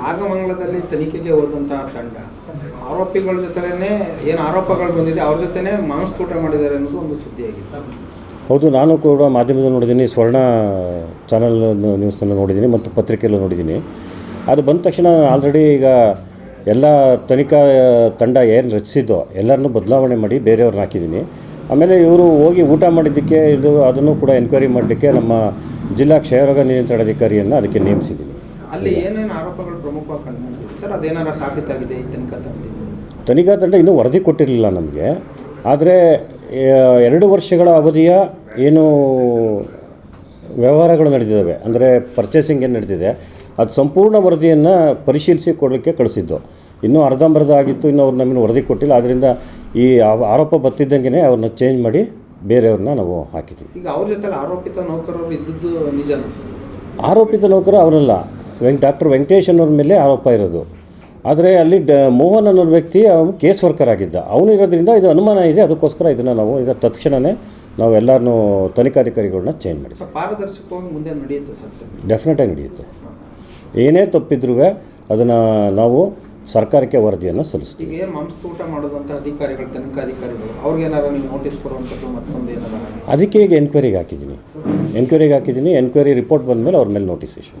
ನಾಗಮಂಗಲದಲ್ಲಿ ತನಿಖೆಗೆ ಹೋದಂತಹ ತಂಡ, ಆರೋಪಿಗಳ ಜೊತೆನೇ ಏನು ಆರೋಪಗಳು ಬಂದಿದೆ ಅವ್ರ ಜೊತೆನೇ ಮಾಂಸಕೂಟ ಮಾಡಿದ್ದಾರೆ ಅನ್ನೋದು ಒಂದು ಸುದ್ದಿಯಾಗಿತ್ತು ಹೌದು, ನಾನು ಕೂಡ ಮಾಧ್ಯಮದಲ್ಲಿ ನೋಡಿದ್ದೀನಿ, ಸ್ವರ್ಣ ಚಾನಲ್ ನ್ಯೂಸನ್ನು ನೋಡಿದ್ದೀನಿ ಮತ್ತು ಪತ್ರಿಕೆಯಲ್ಲೂ ನೋಡಿದ್ದೀನಿ. ಅದು ಬಂದ ತಕ್ಷಣ ಆಲ್ರೆಡಿ ಈಗ ಎಲ್ಲ ತನಿಖಾ, ತಂಡ ಏನು ರಚಿಸಿದ್ದೋ ಎಲ್ಲರನ್ನೂ ಬದಲಾವಣೆ ಮಾಡಿ ಬೇರೆಯವ್ರನ್ನ ಹಾಕಿದ್ದೀನಿ. ಆಮೇಲೆ ಇವರು ಹೋಗಿ ಊಟ ಮಾಡಿದ್ದಕ್ಕೆ ಇದು, ಅದನ್ನು ಕೂಡ ಎನ್ಕ್ವೈರಿ ಮಾಡಲಿಕ್ಕೆ ನಮ್ಮ ಜಿಲ್ಲಾ ಕ್ಷಯರೋಗ ನಿಯಂತ್ರಣಾಧಿಕಾರಿಯನ್ನು ಅದಕ್ಕೆ ನೇಮಿಸಿದ್ದೀನಿ. ಅಲ್ಲಿ ಏನೇನು ಆರೋಪಗಳು ಪ್ರಮುಖವಾಗಿ ಕಂಡುಬಂದಿದೆ ಸರ್ ಅದೇನಾರ ಸಾಬೀತಾಗಿದೆ ಈ ತನಿಖಾ ತಂಡದಿಂದ ತನಿಖಾ ತಂಡ ಇನ್ನೂ ವರದಿ ಕೊಟ್ಟಿರಲಿಲ್ಲ ನಮಗೆ. ಆದರೆ ಎರಡು ವರ್ಷಗಳ ಅವಧಿಯ ಏನು ವ್ಯವಹಾರಗಳು ನಡೆದಿದ್ದಾವೆ ಅಂದರೆ ಪರ್ಚೇಸಿಂಗ್ ಏನು ನಡೆದಿದೆ ಅದು ಸಂಪೂರ್ಣ ವರದಿಯನ್ನು ಪರಿಶೀಲಿಸಿ ಕೊಡಲಿಕ್ಕೆ ಕಳಿಸಿದ್ದು. ಇನ್ನೂ ಅರ್ಧಂಬರ್ಧ ಆಗಿತ್ತು ಇನ್ನೂ ಅವ್ರು ನಮ್ಮನ್ನು ವರದಿ ಕೊಟ್ಟಿಲ್ಲ. ಆದ್ದರಿಂದ ಈ ಆರೋಪ ಬತ್ತಿದ್ದಂಗೆ ಅವ್ರನ್ನ ಚೇಂಜ್ ಮಾಡಿ ಬೇರೆಯವ್ರನ್ನ ನಾವು ಹಾಕಿದ್ವಿ. ಈಗ ಅವ್ರ ಜೊತೆ ಆರೋಪಿತ ನೌಕರರು ಇದ್ದದ್ದು ನಿಜ ಆರೋಪಿತ ನೌಕರ ಅವರಲ್ಲ. ವೆಂಕ್ ಡಾಕ್ಟರ್ ವೆಂಕಟೇಶ್ ಅನ್ನೋರ ಮೇಲೆ ಆರೋಪ ಇರೋದು. ಆದರೆ ಅಲ್ಲಿ ಡ ಮೋಹನ್ ಅನ್ನೋ ವ್ಯಕ್ತಿ ಅವನು ಕೇಸ್ ವರ್ಕರ್ ಆಗಿದ್ದ. ಅವನು ಇರೋದ್ರಿಂದ ಇದು ಅನುಮಾನ ಇದೆ ಅದಕ್ಕೋಸ್ಕರ ಇದನ್ನು ನಾವು ಈಗ ತಕ್ಷಣವೇ ನಾವು ಎಲ್ಲರೂ ತನಿಖಾಧಿಕಾರಿಗಳನ್ನ ಚೇಂಜ್ ಮಾಡಿ ಪಾರದರ್ಶಕವಾಗಿ ಮುಂದೆ ನಡೆಯುತ್ತೆ ಸರ್? ಡೆಫಿನೆಟಾಗಿ ನಡೆಯುತ್ತೆ. ಏನೇ ತಪ್ಪಿದ್ರೂ ಅದನ್ನು ನಾವು ಸರ್ಕಾರಕ್ಕೆ ವರದಿಯನ್ನು ಸಲ್ಲಿಸ್ತೀವಿ. ಮಾಂಸತೂಟ ಮಾಡೋದಂಥ ಅಧಿಕಾರಿಗಳು ತನಿಖಾಧಿಕಾರಿಗಳು ನೀವು ನೋಟಿಸ್ ಕೊಡುವಂಥದ್ದು ಮತ್ತೊಂದು ಅದಕ್ಕೆ ಈಗ ಎನ್ಕ್ವೈರಿಗೆ ಹಾಕಿದ್ದೀನಿ. ಎನ್ಕ್ವೈರಿಗೆ ಹಾಕಿದ್ದೀನಿ ಎನ್ಕ್ವೈರಿ ರಿಪೋರ್ಟ್ ಬಂದ ಮೇಲೆ ಅವ್ರ ಮೇಲೆ ನೋಟಿಸ್ ಇಶ್ಯೂ